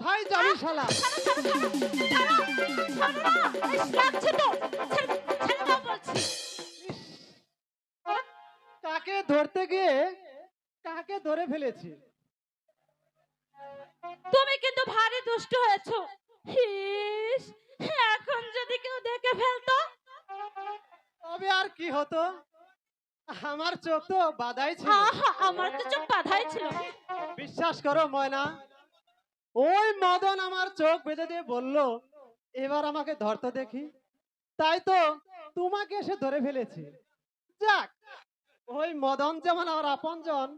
কোথায় যাবি শালা? দাও বলছি। কাকে ধরতে গিয়ে কাকে ধরে ফেলেছি? তুমি কিন্তু ভারী দুষ্ট হয়েছো। হিস এখন যদি কেউ দেখে ফেলতো? তবে আর কি হতো? আমার চোখ তো বাধাই ছিল। আমার তো চোখ বাধাই ছিল। বিশ্বাস করো ময়না ওই মদন আমার চোখ বেঁধে দিয়ে বলল এবার আমাকে ধরতে দেখি। তাই তো তোমাকে এসে ধরে ফেলেছি। যাক ওই মদন যেমন আমার আপনজন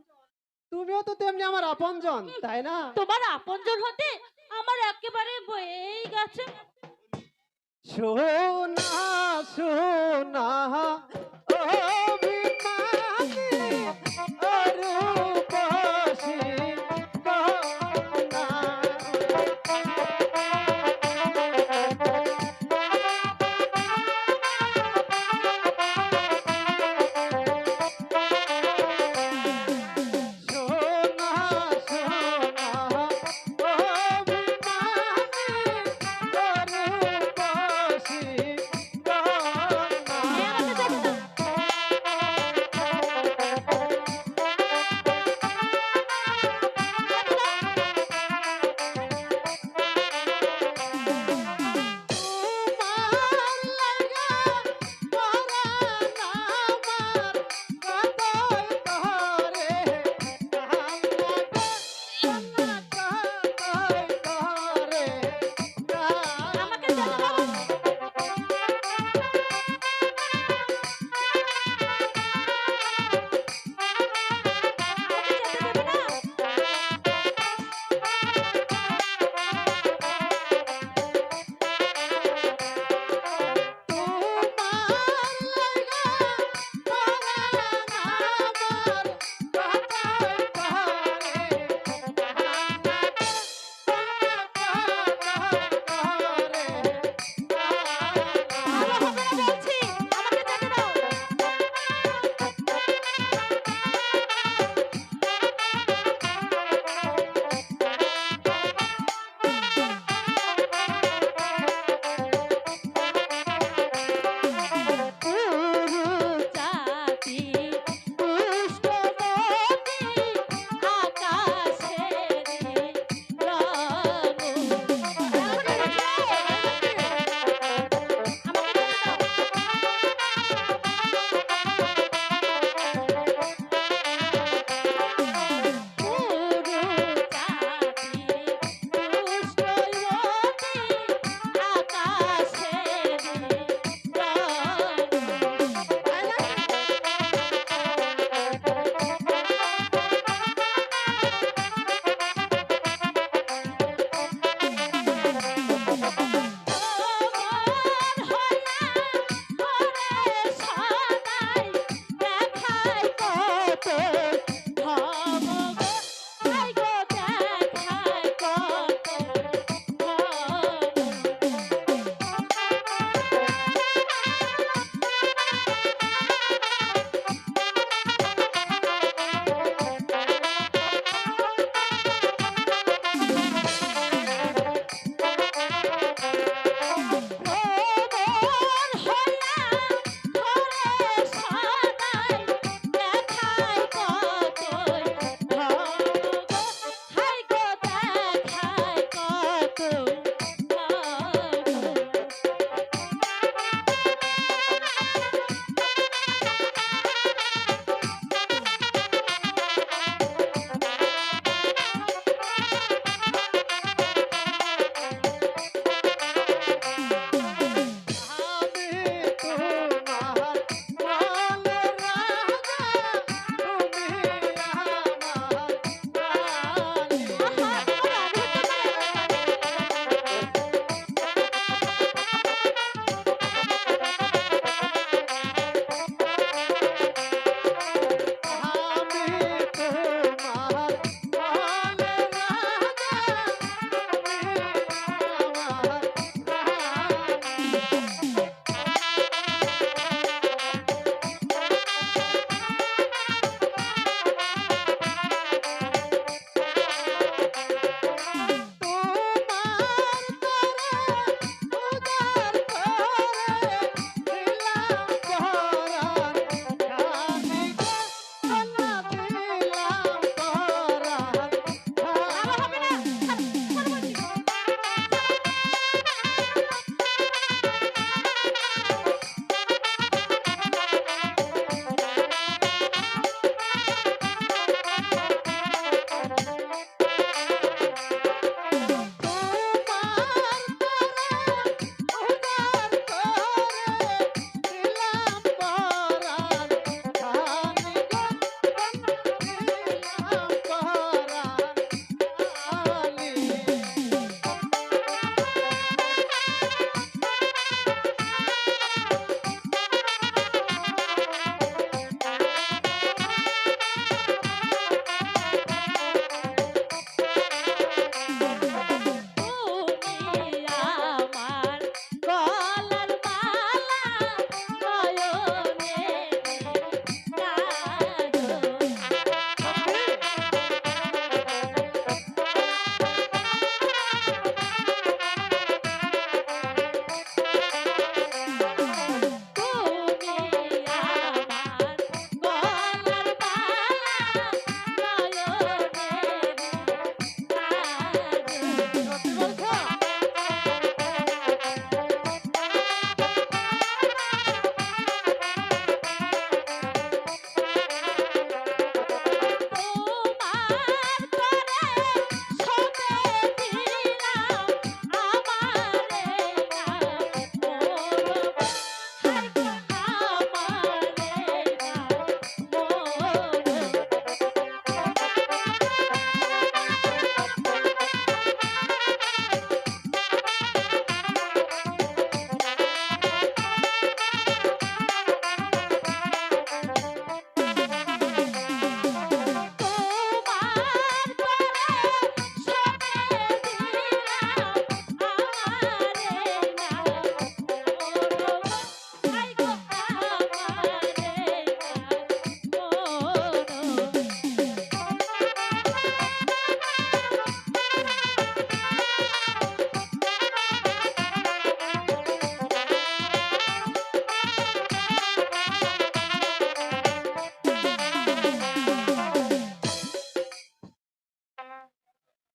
তুমিও তো তেমনি আমার আপনজন তাই না? তোমার আপনজন হতে আমার একেবারে বয়েই গেছে। সোনা সোনা ও